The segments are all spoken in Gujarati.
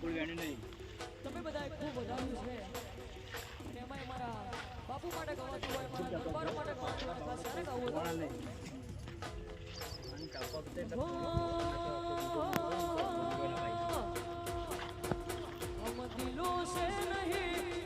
કોઈ ભેણ નહીં તમે બધાએ ખૂબ વધાર્યું છે. અને એમાં મારા બાપુ માટે ગવાતું હોય મારા દરબારો માટે ગવાતું હોય ખાસ ક્યારે ગવું હતું દિલો સે નહીં.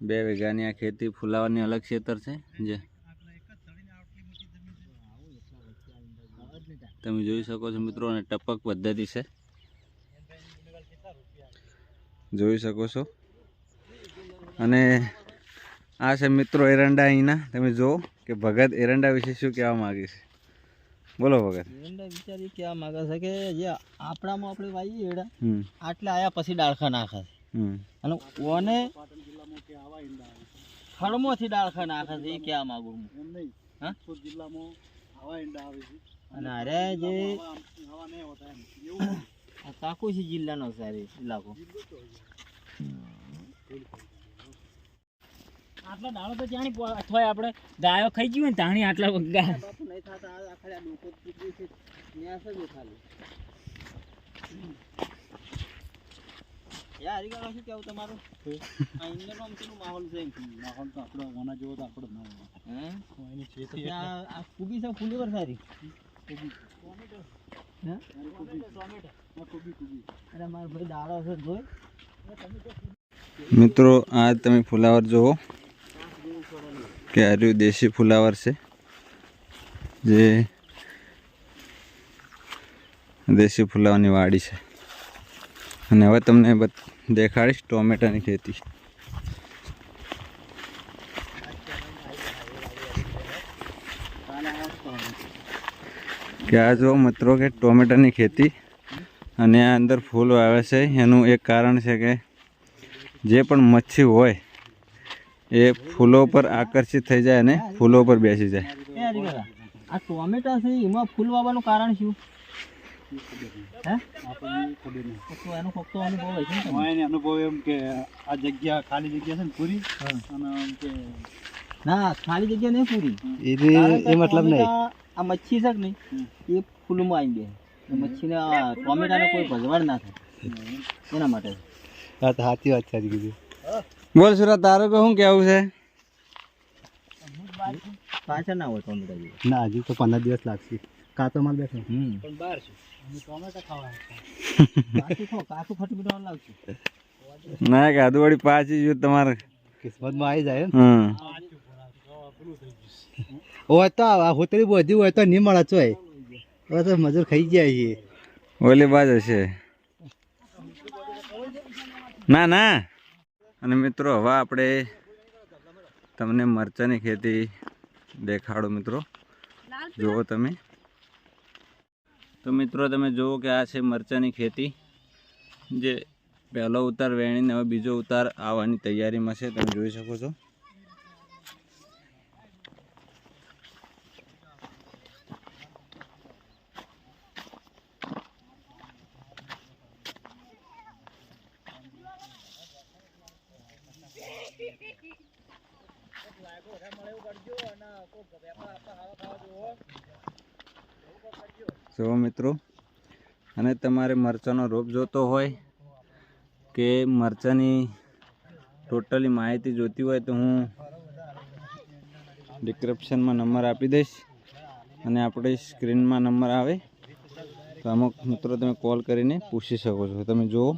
બે વીઘાની આ ખેતી ફુલાવરની અલગ ખેતર છે જે તમે જોઈ શકો છો મિત્રો અને ટપક પદ્ધતિ છે. જોઈ શકો છો. અને આ છે મિત્રો એરંડા અહીંના. તમે જુઓ કે ભગત એરંડા વિશે શું કહેવા માગે છે. બોલો ભગત. એરંડા વિચારી કેવા માંગે છે કે જે આપણામાં આપણે વાઈએ એડા આટલા આયા પછી ડાળખા નાખે છે. અને ઓને ખડમોથી ડાળખા નાખે છે એ કહેવા માંગુ હું? હા? અને અરે જે આ કાકુસી જિલ્લાનો સારી ઇલાકો આટલા દાડો તો જાણી અથવા આપણે ગાયો ખાઈ ગયું ને તાણી આટલા ગા નહીં થતા આખા લોકો છે. ખાલી યાર શું કેવું તમારું? આ ઇન્દોરનો અમથીનો માહોલ છે માહોલ તો આપણો ઓના જેવો તો આપણો ના હોય. હે? એની ખેતી પછી આ આ કુબી છે ફૂલી પર સારી. કુબી કુબી અરે મારો ભાઈ દાડો છે જોઈ. મિત્રો આ તમે ફુલાવર જુઓ કે આ રહ્યું દેશી ફુલાવર છે. જે દેશી ફુલાવરની વાડી છે. અને હવે તમને બત- દેખાડીશ ટોમેટાની ખેતી. કે આ જો મિત્રો કે ટોમેટાની ખેતી અને આ અંદર ફૂલ આવે છે. એનું એક કારણ છે કે જે પણ મચ્છી હોય, એ ફૂલો પર આકર્ષિત થઈ જાય અને ફૂલો પર બેસી જાય. આ ટોમેટા છે, એમાં ફૂલ વાવવાનું કારણ શું હે આપણને ખબર નહીં તો એનો કોક અનુભવ હોય છે ને એને અનુભવ એમ કે આ જગ્યા ખાલી જગ્યા છે ને પૂરી અને કે ના ખાલી જગ્યા નહીં પૂરી એ મતલબ નહીં આ મચ્છી છે કે નહીં એ ફૂલમાં આવી ગયા મચ્છીના ટોમેટાને કોઈ ભજવાડ ના થાય એના માટે હા તો સાચી વાત છે આજે બોલ સુરત તારું કે શું કેવું છે? પાછળ ના હોય ટોમેટા ના હજી તો પંદર દિવસ લાગશે. કાચો માલ બેઠો. પણ બહાર છે. ટોમેટા ખાવા કાચું ખો કાચું ફટમીઠું લાવશું ના કાદુ વાળી પાછી જો તમારે. કિસ્મતમાં આવી જાય હમ. હોય તો આ હોતરી બધી હોય તો નહીં મળે ચોય હવે તો મજૂર ખાઈ ગયા છીએ. ઓલી બાજ હશે ના ના. અને મિત્રો હવે આપણે તમને મરચાંની ખેતી દેખાડો મિત્રો. જુઓ તમે. તો મિત્રો તમે જુઓ કે આ છે મરચાંની ખેતી. જે પહેલો ઉતાર વેણીને હવે બીજો ઉતાર આવવાની તૈયારીમાં છે, તમે જોઈ શકો છો. જો મિત્રો. અને તમારે મરચાંનો રોપ જોતો હોય કે મરચાંની ટોટલી માહિતી જોતી હોય તો હું ડિસ્ક્રિપ્શનમાં નંબર આપી દઈશ અને આપણે સ્ક્રીનમાં નંબર આવે. તો અમુક મિત્રો તમે કોલ કરીને પૂછી શકો છો. તમે જુઓ.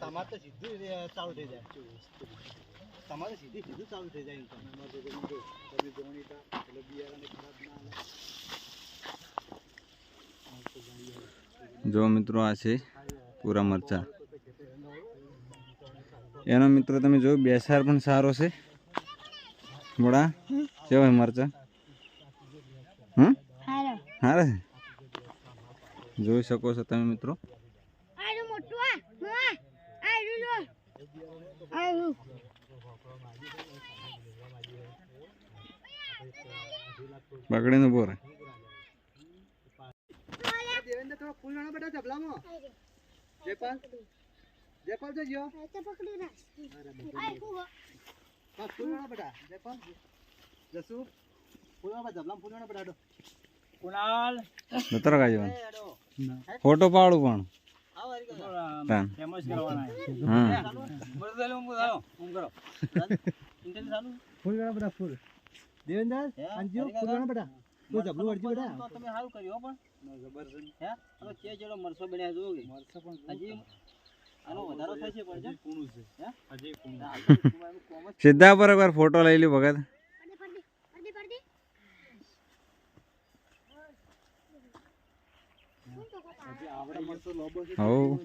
તમારે તો તમારે સીધી સીધું ચાલુ થઈ જાય income. તમારે તો તમે જો, તમે જોણીતા, એટલે બિયારણને ખરાબ ના. જો મિત્રો આ છે પૂરા મરચા. એનો મિત્રો તમે જોયું બેસાર પણ સારો છે. મોડા કેવા મરચા? હમ? હારે. છે? જોઈ શકો છો તમે મિત્રો. બગડીને બોરે. દેવેન્દ્ર થોડો ફૂલ નાના બેટા ઝબલામાં જયપાલ જયપાલ જજો હા ફૂલ નાના બેટા જયપાલ. જસુ ફૂલ નાના ઝબલામાં ફૂલ નાના બેટા કુણાલ જતરો કાઢજો ફોટો પાડું પણ. હરી કરો. હા ફૂલ ફૂલ ફૂલ તમે સારું કર્યો પણ ચે જેડો મરસો બન્યા જોગે મરસો પણ હજી ફોટો લઈ લ્યો ભગત હવ